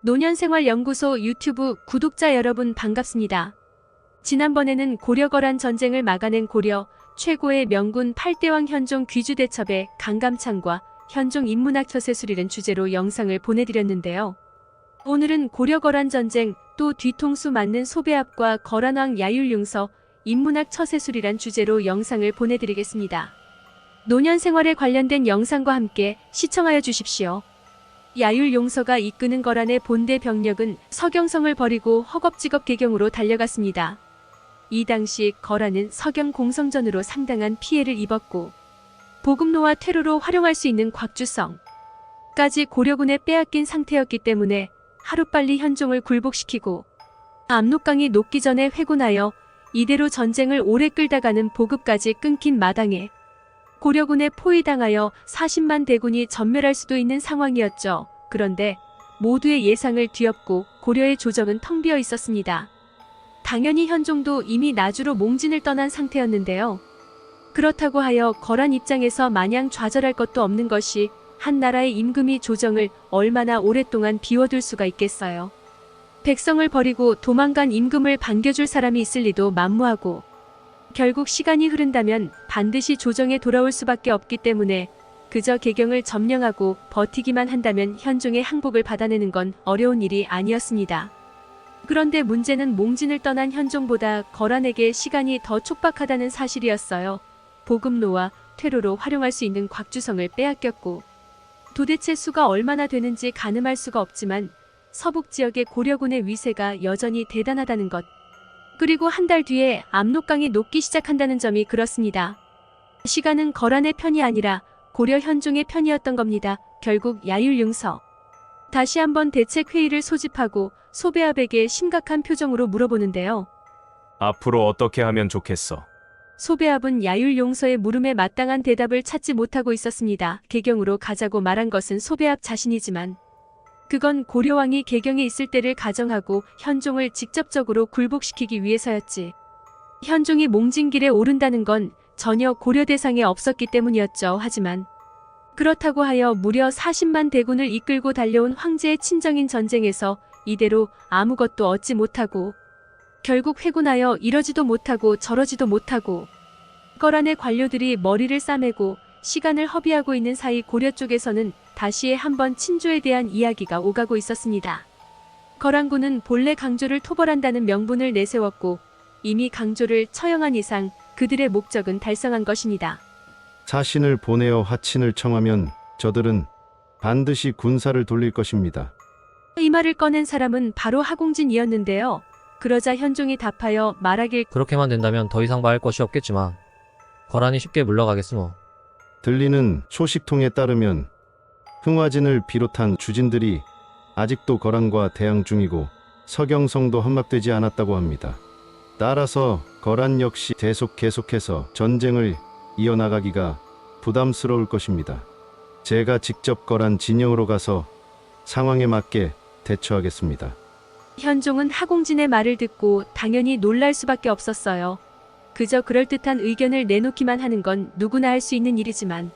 노년생활연구소 유튜브 구독자 여러분 반갑습니다. 지난번에는 고려거란 전쟁을 막아낸 고려 최고의 명군 8대왕 현종 귀주대첩의 강감창과 현종 인문학 처세술이란 주제로 영상을 보내드렸는데요. 오늘은 고려거란 전쟁 또 뒤통수 맞는 소배압과 거란왕 야율융서 인문학 처세술이란 주제로 영상을 보내드리겠습니다. 노년 생활에 관련된 영상과 함께 시청하여 주십시오. 야율용서가 이끄는 거란의 본대 병력은 서경성을 버리고 허겁지겁 개경으로 달려갔습니다. 이 당시 거란은 서경 공성전으로 상당한 피해를 입었고 보급로와 퇴로로 활용할 수 있는 곽주성까지 고려군에 빼앗긴 상태였기 때문에 하루빨리 현종을 굴복시키고 압록강이 녹기 전에 회군하여 이대로 전쟁을 오래 끌다가는 보급까지 끊긴 마당에 고려군에 포위당하여 40만 대군이 전멸할 수도 있는 상황이었죠. 그런데 모두의 예상을 뒤엎고 고려의 조정은 텅 비어 있었습니다. 당연히 현종도 이미 나주로 몽진을 떠난 상태였는데요. 그렇다고 하여 거란 입장에서 마냥 좌절할 것도 없는 것이 한 나라의 임금이 조정을 얼마나 오랫동안 비워둘 수가 있겠어요. 백성을 버리고 도망간 임금을 반겨줄 사람이 있을 리도 만무하고 결국 시간이 흐른다면 반드시 조정에 돌아올 수밖에 없기 때문에 그저 개경을 점령하고 버티기만 한다면 현종의 항복을 받아내는 건 어려운 일이 아니었습니다. 그런데 문제는 몽진을 떠난 현종보다 거란에게 시간이 더 촉박하다는 사실이었어요. 보급로와 퇴로로 활용할 수 있는 곽주성을 빼앗겼고 도대체 수가 얼마나 되는지 가늠할 수가 없지만 서북 지역의 고려군의 위세가 여전히 대단하다는 것. 그리고 한 달 뒤에 압록강이 녹기 시작한다는 점이 그렇습니다. 시간은 거란의 편이 아니라 고려 현종의 편이었던 겁니다. 결국 야율융서. 다시 한번 대책회의를 소집하고 소배압에게 심각한 표정으로 물어보는데요. 앞으로 어떻게 하면 좋겠어? 소배압은 야율용서의 물음에 마땅한 대답을 찾지 못하고 있었습니다. 개경으로 가자고 말한 것은 소배압 자신이지만 그건 고려왕이 개경에 있을 때를 가정하고 현종을 직접적으로 굴복시키기 위해서였지. 현종이 몽진길에 오른다는 건 전혀 고려 대상에 없었기 때문이었죠. 하지만 그렇다고 하여 무려 40만 대군을 이끌고 달려온 황제의 친정인 전쟁에서 이대로 아무것도 얻지 못하고 결국 회군하여 이러지도 못하고 저러지도 못하고 거란의 관료들이 머리를 싸매고 시간을 허비하고 있는 사이 고려 쪽에서는 다시 한번 친조에 대한 이야기가 오가고 있었습니다. 거란군은 본래 강조를 토벌한다는 명분을 내세웠고 이미 강조를 처형한 이상 그들의 목적은 달성한 것입니다. 사신을 보내어 화친을 청하면 저들은 반드시 군사를 돌릴 것입니다. 이 말을 꺼낸 사람은 바로 하공진이었는데요. 그러자 현종이 답하여 말하길 그렇게만 된다면 더 이상 말할 것이 없겠지만 거란이 쉽게 물러가겠으모. 들리는 소식통에 따르면 흥화진을 비롯한 주진들이 아직도 거란과 대항 중이고 서경성도 함락되지 않았다고 합니다. 따라서 거란 역시 계속 계속해서 전쟁을 이어나가기가 부담스러울 것입니다. 제가 직접 거란 진영으로 가서 상황에 맞게 대처하겠습니다. 현종은 하공진의 말을 듣고 당연히 놀랄 수밖에 없었어요. 그저 그럴듯한 의견을 내놓기만 하는 건 누구나 할 수 있는 일이지만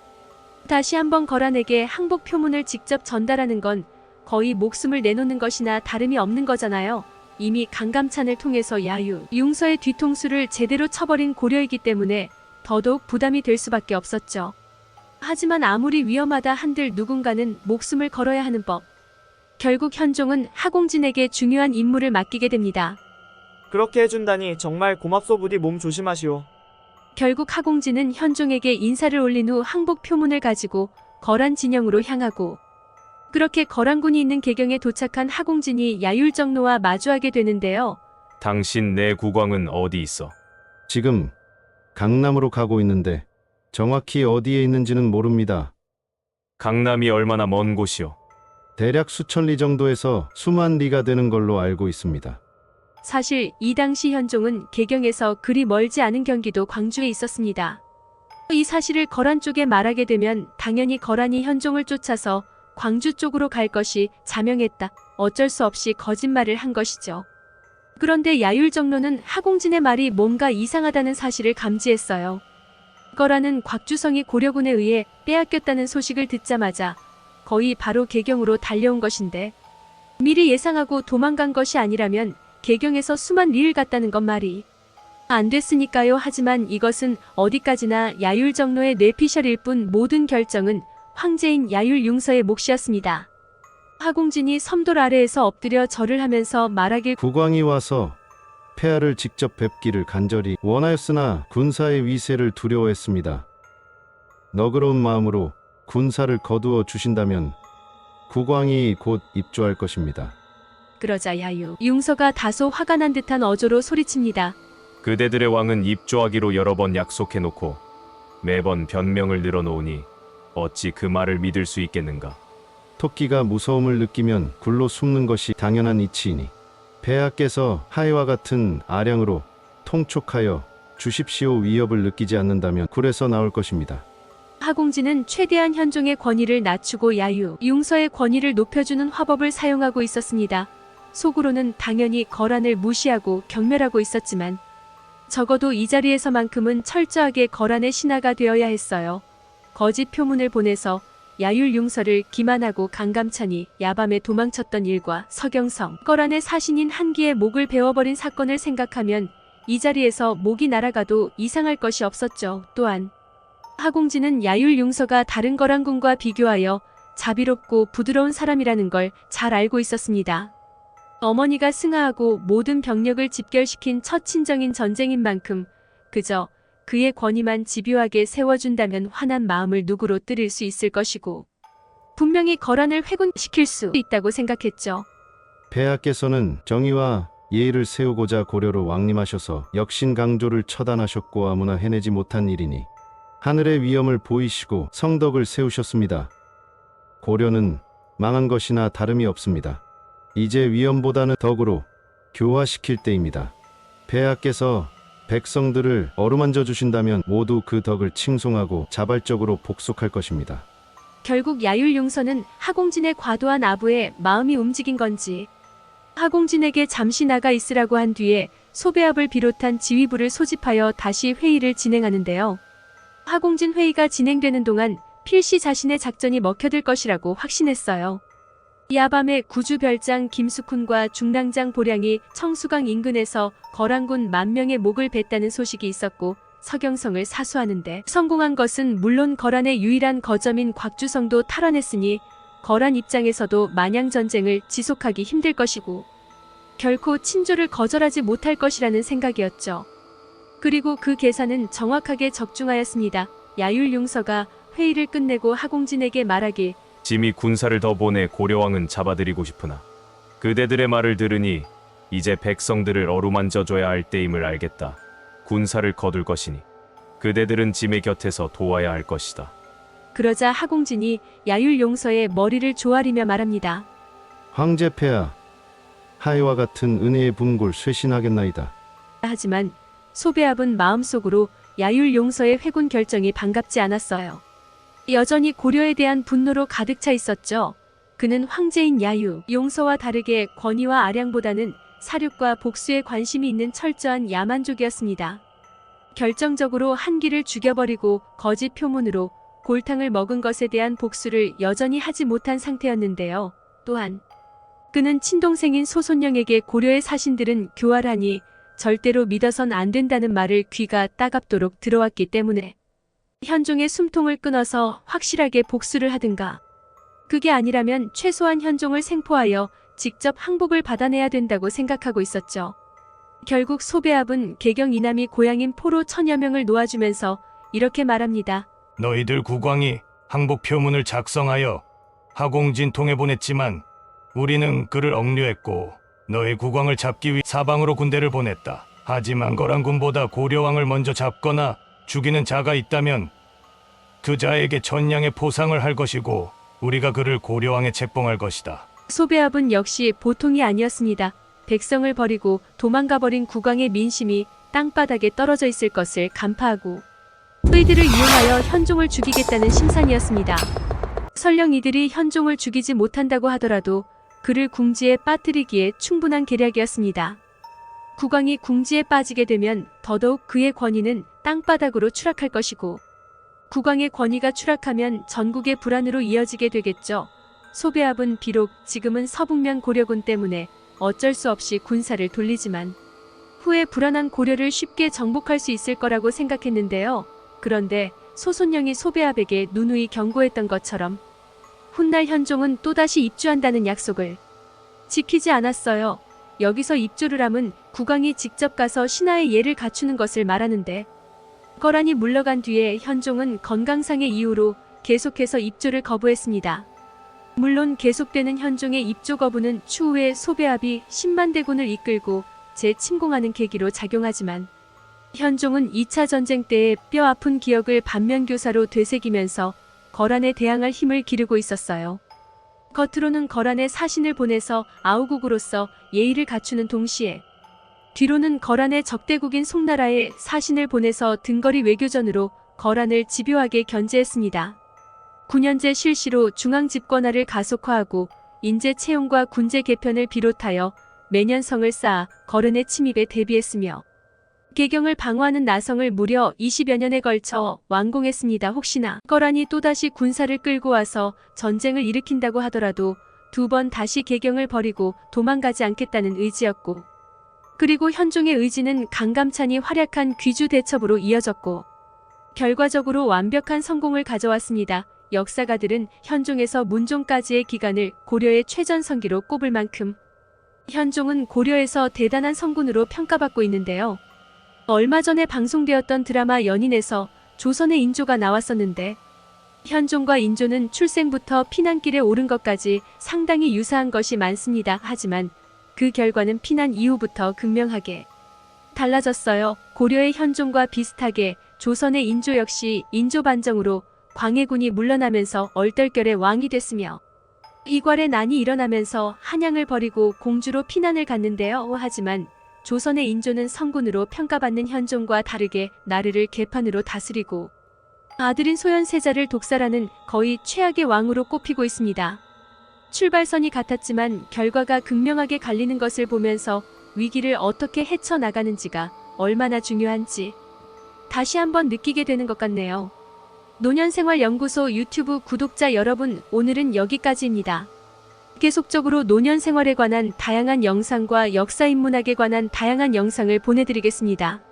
다시 한번 거란에게 항복 표문을 직접 전달하는 건 거의 목숨을 내놓는 것이나 다름이 없는 거잖아요. 이미 강감찬을 통해서 야유, 융서의 뒤통수를 제대로 쳐버린 고려이기 때문에 더더욱 부담이 될 수밖에 없었죠. 하지만 아무리 위험하다 한들 누군가는 목숨을 걸어야 하는 법. 결국 현종은 하공진에게 중요한 임무를 맡기게 됩니다. 그렇게 해준다니 정말 고맙소 부디 몸 조심하시오. 결국 하공진은 현종에게 인사를 올린 후 항복 표문을 가지고 거란 진영으로 향하고 그렇게 거란군이 있는 개경에 도착한 하공진이 야율정로와 마주하게 되는데요. 당신 내 국왕은 어디 있어? 지금 강남으로 가고 있는데 정확히 어디에 있는지는 모릅니다. 강남이 얼마나 먼 곳이오? 대략 수천 리 정도에서 수만 리가 되는 걸로 알고 있습니다. 사실 이 당시 현종은 개경에서 그리 멀지 않은 경기도 광주에 있었습니다. 이 사실을 거란 쪽에 말하게 되면 당연히 거란이 현종을 쫓아서 광주 쪽으로 갈 것이 자명했다. 어쩔 수 없이 거짓말을 한 것이죠. 그런데 야율정로는 하공진의 말이 뭔가 이상하다는 사실을 감지했어요. 거란은 곽주성이 고려군에 의해 빼앗겼다는 소식을 듣자마자 거의 바로 개경으로 달려온 것인데 미리 예상하고 도망간 것이 아니라면 개경에서 수만 리을 갔다는 것 말이 안 됐으니까요. 하지만 이것은 어디까지나 야율 정로의 뇌피셜일 뿐 모든 결정은 황제인 야율 융서의 몫이었습니다. 하공진이 섬돌 아래에서 엎드려 절을 하면서 말하길 국왕이 와서 폐하를 직접 뵙기를 간절히 원하였으나 군사의 위세를 두려워했습니다. 너그러운 마음으로 군사를 거두어 주신다면 국왕이 곧 입조할 것입니다. 그러자 야유 융서가 다소 화가 난 듯한 어조로 소리칩니다. 그대들의 왕은 입조하기로 여러 번 약속해놓고 매번 변명을 늘어놓으니 어찌 그 말을 믿을 수 있겠는가? 토끼가 무서움을 느끼면 굴로 숨는 것이 당연한 이치이니 폐하께서 하이와 같은 아량으로 통촉하여 주십시오 위협을 느끼지 않는다면 굴에서 나올 것입니다. 하공진은 최대한 현종의 권위를 낮추고 야유, 융서의 권위를 높여주는 화법을 사용하고 있었습니다. 속으로는 당연히 거란을 무시하고 경멸하고 있었지만 적어도 이 자리에서만큼은 철저하게 거란의 신하가 되어야 했어요. 거짓 표문을 보내서 야율 융서를 기만하고 강감찬이 야밤에 도망쳤던 일과 서경성, 거란의 사신인 한기의 목을 베어버린 사건을 생각하면 이 자리에서 목이 날아가도 이상할 것이 없었죠. 또한 하공진은 야율 융서가 다른 거란군과 비교하여 자비롭고 부드러운 사람이라는 걸 잘 알고 있었습니다. 어머니가 승하하고 모든 병력을 집결시킨 첫 친정인 전쟁인 만큼 그저 그의 권위만 집요하게 세워준다면 환한 마음을 누구로 뜨릴 수 있을 것이고 분명히 거란을 회군시킬 수 있다고 생각했죠. 폐하께서는 정의와 예의를 세우고자 고려로 왕림하셔서 역신 강조를 처단하셨고 아무나 해내지 못한 일이니 하늘의 위엄을 보이시고 성덕을 세우셨습니다. 고려는 망한 것이나 다름이 없습니다. 이제 위엄보다는 덕으로 교화시킬 때입니다. 폐하께서 백성들을 어루만져 주신다면 모두 그 덕을 칭송하고 자발적으로 복속할 것입니다. 결국 야율 융서는 하공진의 과도한 아부에 마음이 움직인 건지 하공진에게 잠시 나가 있으라고 한 뒤에 소배합을 비롯한 지휘부를 소집하여 다시 회의를 진행하는데요. 하공진 회의가 진행되는 동안 필시 자신의 작전이 먹혀들 것이라고 확신했어요. 야밤에 구주별장 김숙훈과 중랑장 보량이 청수강 인근에서 거란군 만 명의 목을 뱉다는 소식이 있었고 서경성을 사수하는데 성공한 것은 물론 거란의 유일한 거점인 곽주성도 탈환했으니 거란 입장에서도 마냥 전쟁을 지속하기 힘들 것이고 결코 친조를 거절하지 못할 것이라는 생각이었죠. 그리고 그 계산은 정확하게 적중하였습니다. 야율 융서가 회의를 끝내고 하공진에게 말하길 짐이 군사를 더 보내 고려왕은 잡아들이고 싶으나 그대들의 말을 들으니 이제 백성들을 어루만져줘야 할 때임을 알겠다. 군사를 거둘 것이니 그대들은 짐의 곁에서 도와야 할 것이다. 그러자 하공진이 야율 용서의 머리를 조아리며 말합니다. 황제 폐하 하이와 같은 은혜의 분골 쇄신하겠나이다. 하지만 소배합은 마음속으로 야율 용서의 회군 결정이 반갑지 않았어요. 여전히 고려에 대한 분노로 가득 차 있었죠. 그는 황제인 야유, 용서와 다르게 권위와 아량보다는 사륙과 복수에 관심이 있는 철저한 야만족이었습니다. 결정적으로 한기를 죽여버리고 거짓 표문으로 골탕을 먹은 것에 대한 복수를 여전히 하지 못한 상태였는데요. 또한 그는 친동생인 소손영에게 고려의 사신들은 교활하니 절대로 믿어선 안 된다는 말을 귀가 따갑도록 들어왔기 때문에 현종의 숨통을 끊어서 확실하게 복수를 하든가 그게 아니라면 최소한 현종을 생포하여 직접 항복을 받아내야 된다고 생각하고 있었죠. 결국 소배합은 개경 이남이 고향인 포로 천여 명을 놓아주면서 이렇게 말합니다. 너희들 국왕이 항복 표문을 작성하여 하공진 통에 보냈지만 우리는 그를 억류했고 너희 국왕을 잡기 위해 사방으로 군대를 보냈다. 하지만 거란군보다 고려왕을 먼저 잡거나 죽이는 자가 있다면 그 자에게 전량의 포상을 할 것이고 우리가 그를 고려왕에 책봉할 것이다. 소배합은 역시 보통이 아니었습니다. 백성을 버리고 도망가 버린 국왕의 민심이 땅바닥에 떨어져 있을 것을 간파하고 의들을 이용하여 현종을 죽이겠다는 심산이었습니다. 설령 이들이 현종을 죽이지 못한다고 하더라도 그를 궁지에 빠뜨리기에 충분한 계략이었습니다. 국왕이 궁지에 빠지게 되면 더더욱 그의 권위는 땅바닥으로 추락할 것이고 국왕의 권위가 추락하면 전국의 불안으로 이어지게 되겠죠. 소배압은 비록 지금은 서북면 고려군 때문에 어쩔 수 없이 군사를 돌리지만 후에 불안한 고려를 쉽게 정복할 수 있을 거라고 생각했는데요. 그런데 소손영이 소배압에게 누누이 경고했던 것처럼 훗날 현종은 또다시 입주한다는 약속을 지키지 않았어요. 여기서 함은 국왕이 직접 가서 신하의 예를 갖추는 것을 말하는데 거란이 물러간 뒤에 현종은 건강상의 이유로 계속해서 입조를 거부했습니다. 물론 계속되는 현종의 입조 거부는 추후에 소배압이 10만 대군을 이끌고 재침공하는 계기로 작용하지만 현종은 2차 전쟁 때의 뼈 아픈 기억을 반면교사로 되새기면서 거란에 대항할 힘을 기르고 있었어요. 겉으로는 거란에 사신을 보내서 아우국으로서 예의를 갖추는 동시에 뒤로는 거란의 적대국인 송나라에 사신을 보내서 등거리 외교전으로 거란을 집요하게 견제했습니다. 9년제 실시로 중앙 집권화를 가속화하고 인재 채용과 군제 개편을 비롯하여 매년 성을 쌓아 거란의 침입에 대비했으며 개경을 방어하는 나성을 무려 20여 년에 걸쳐 완공했습니다. 혹시나 거란이 또다시 군사를 끌고 와서 전쟁을 일으킨다고 하더라도 두 번 다시 개경을 버리고 도망가지 않겠다는 의지였고 그리고 현종의 의지는 강감찬이 활약한 귀주 대첩으로 이어졌고 결과적으로 완벽한 성공을 가져왔습니다. 역사가들은 현종에서 문종까지의 기간을 고려의 최전성기로 꼽을 만큼 현종은 고려에서 대단한 성군으로 평가받고 있는데요. 얼마 전에 방송되었던 드라마 연인에서 조선의 인조가 나왔었는데 현종과 인조는 출생부터 피난길에 오른 것까지 상당히 유사한 것이 많습니다. 하지만 그 결과는 피난 이후부터 극명하게 달라졌어요. 고려의 현종과 비슷하게 조선의 인조 역시 인조 반정으로 광해군이 물러나면서 얼떨결에 왕이 됐으며 이괄의 난이 일어나면서 한양을 버리고 공주로 피난을 갔는데요. 하지만 조선의 인조는 성군으로 평가받는 현종과 다르게 나르를 개판으로 다스리고 아들인 소현세자를 독살하는 거의 최악의 왕으로 꼽히고 있습니다. 출발선이 같았지만 결과가 극명하게 갈리는 것을 보면서 위기를 어떻게 헤쳐나가는지가 얼마나 중요한지 다시 한번 느끼게 되는 것 같네요. 노년생활연구소 유튜브 구독자 여러분, 오늘은 여기까지입니다. 계속적으로 노년 생활에 관한 다양한 영상과 역사 인문학에 관한 다양한 영상을 보내드리겠습니다.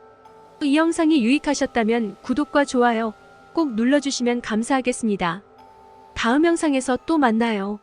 이 영상이 유익하셨다면 구독과 좋아요 꼭 눌러주시면 감사하겠습니다. 다음 영상에서 또 만나요.